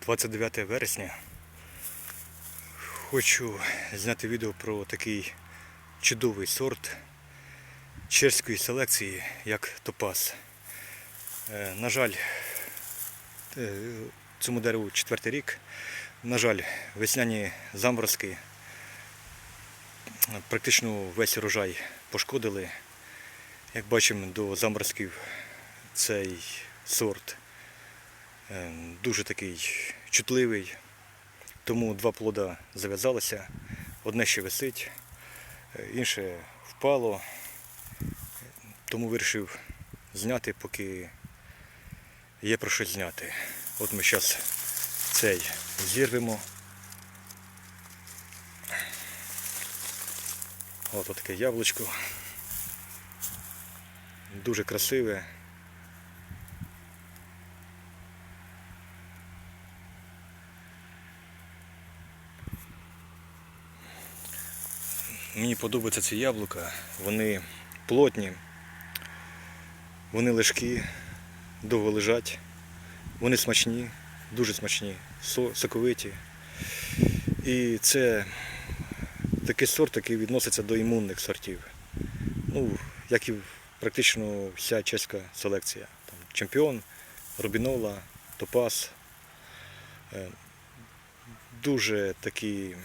29 вересня. Хочу зняти відео про такий чудовий сорт чешської селекції, як топаз. Е, На жаль, е, цьому дереву четвертий рік. На жаль, весняні заморозки практично весь урожай пошкодили. Як бачимо, до заморозків цей сорт дуже такий чутливий, тому два плода зав'язалися, одне ще висить, е, інше впало, тому вирішив зняти, поки є про що зняти. От ми зараз цей зірвемо. От таке яблучко. Дуже красиве. Мені подобаються ці яблука, вони плотні, вони лежкі, довго лежать, вони смачні, дуже смачні, соковиті. І це такий сорт, який відноситься до імунних сортів. Ну, як і практично вся чеська селекція. Там, чемпіон, Рубінола, Топас. Е, Дуже такі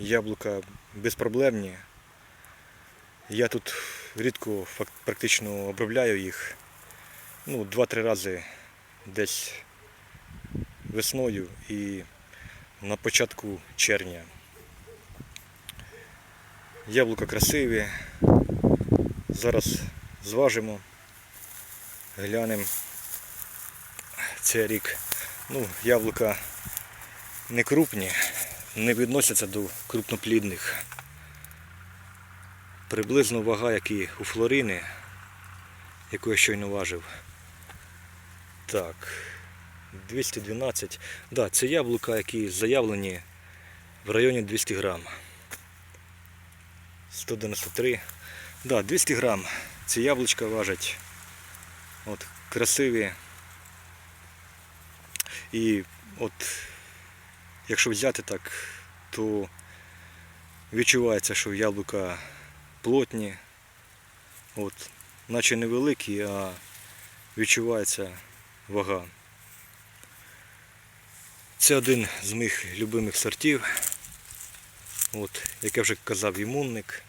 яблука безпроблемні. Я тут рідко практично обробляю їх. Ну, два-три рази десь весною і на початку червня. Яблука красиві. Зараз зважимо, глянемо цей рік. Ну, яблука не крупні, не відносяться до крупноплідних. Приблизно вага, як і у флорини, яку я щойно важив. Так, 212. Да, це яблука, які заявлені в районі 200 грам. 193. Да, 200 грам. Ці яблучка важать. От, красиві. І от, якщо взяти так, то відчувається, що яблука плотні. От, наче невеликі, а відчувається вага. Це один з моїх любимих сортів. От, як я вже казав, імунник.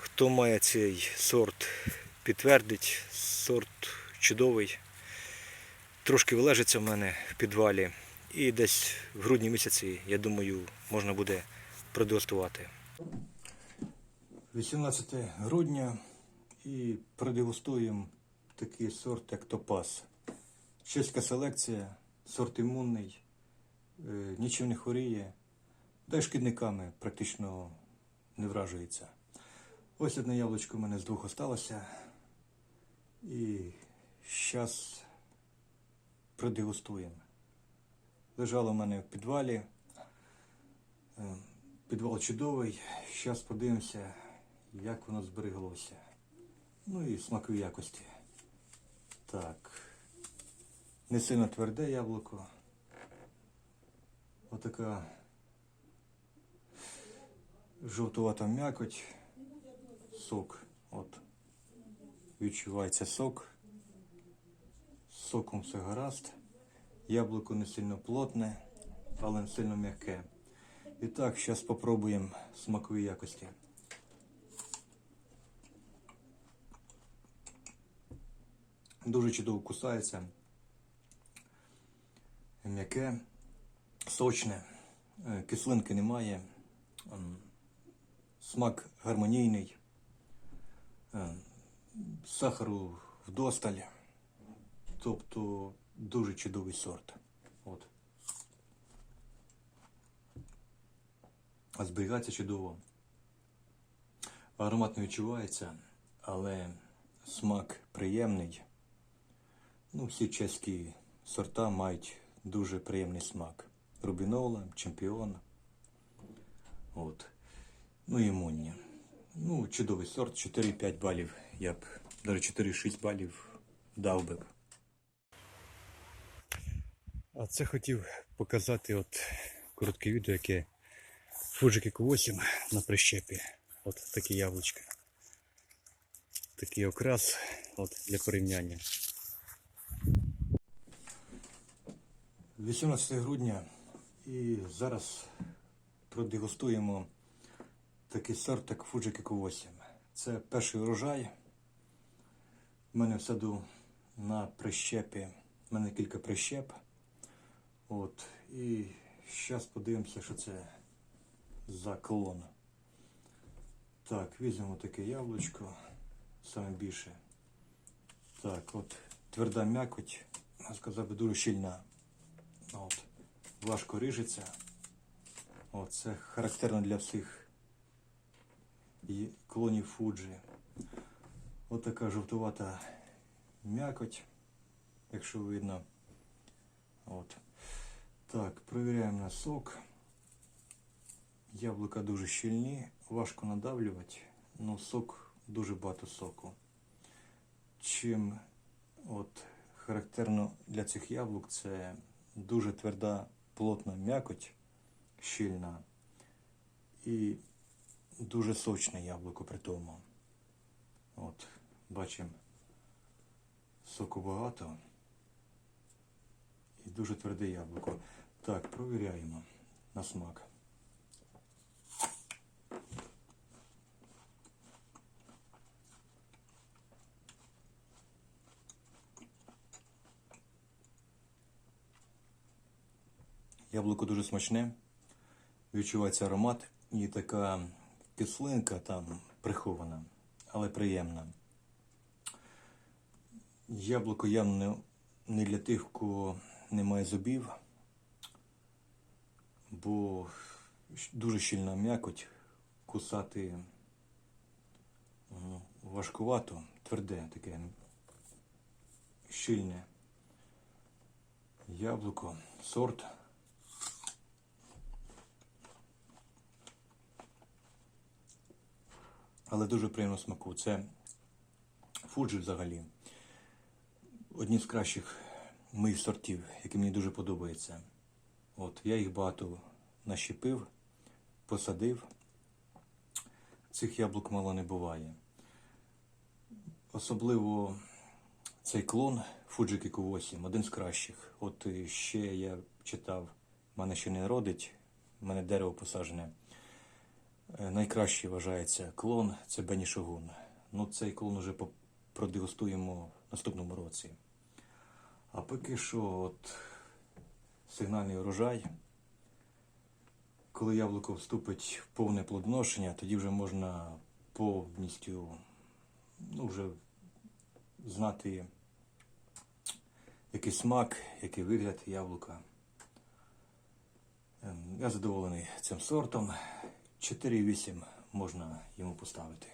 Хто має цей сорт, підтвердить, сорт чудовий. Трошки вилежиться в мене в підвалі. І десь в грудні місяці, я думаю, можна буде продегустувати. 18 грудня і продегустуємо такий сорт, як топаз. Чеська селекція, сорт імунний, е, нічим не хворіє, та й шкідниками практично не вражується. Ось одне яблучко в мене з двох осталося. І зараз продегустуємо. Лежало в мене в підвалі. Е, Підвал чудовий. Зараз подивимося, як воно збереглося. Ну і смакові якості. Так. Не сильно тверде яблуко. Отака жовтувата м'якоть. Сок. От. Відчувається сок. Соком все гаразд. Яблуко не сильно плотне, але не сильно м'яке. І так, зараз спробуємо смакові якості. Дуже чудово кусається. М'яке, сочне, е, кислинки немає. Смак гармонійний. Е, Сахару вдосталь. Тобто дуже чудовий сорт. От. А зберігається чудово. Аромат не відчувається, але смак приємний. Ну, всі чеські сорта мають дуже приємний смак. Рубінола, чемпіон. От. Ну і імунні. Ну, чудовий сорт, 4-5 балів. Я б навіть 4-6 балів дав би. А це хотів показати от коротке відео, яке Фуджики Q8 на прищепі. От такі яблучка. Такий окрас от, для порівняння. 18 грудня і зараз продегустуємо такий сорт, як Фуджики Q8. Це перший урожай. У мене в саду на прищепі. У мене кілька прищеп. От. І зараз подивимося, що це за клон. Так, візьмемо таке яблучко. Саме більше. Так, от тверда м'якоть, я сказав би дуже щільна. От. Важко рижеться. От, це характерно для всіх клонів Фуджі. От така жовтувата м'якоть, якщо видно. От. Так, перевіряємо на сок. Яблука дуже щільні, важко надавлювати, але сок дуже багато соку. Чим от характерно для цих яблук це дуже тверда, плотна м'якоть, щільна і дуже сочне яблуко при тому. От, бачимо, соку багато і дуже тверде яблуко. Так, провіряємо на смак. Яблуко дуже смачне, відчувається аромат і така кислинка там прихована, але приємна. Яблуко явно не для тих, кого немає зубів, бо дуже щільна м'якоть, кусати важкувато, тверде таке щільне яблуко, сорт. Але дуже приємно смаку. Це фуджі взагалі. Одні з кращих моїх сортів, які мені дуже подобаються. От, я їх багато нащепив, посадив. Цих яблук мало не буває. Особливо цей клон Fujiki Q8, один з кращих. От ще я читав, мене ще не родить, в мене дерево посаджене. Е, Найкращий вважається клон це Бені Шогун. Ну, цей клон вже продегустуємо в наступному році. А поки що, от сигнальний урожай. Коли яблуко вступить в повне плодоношення, тоді вже можна повністю ну, вже знати який смак, який вигляд яблука. Ем, Я задоволений цим сортом. 4,8 можна йому поставити.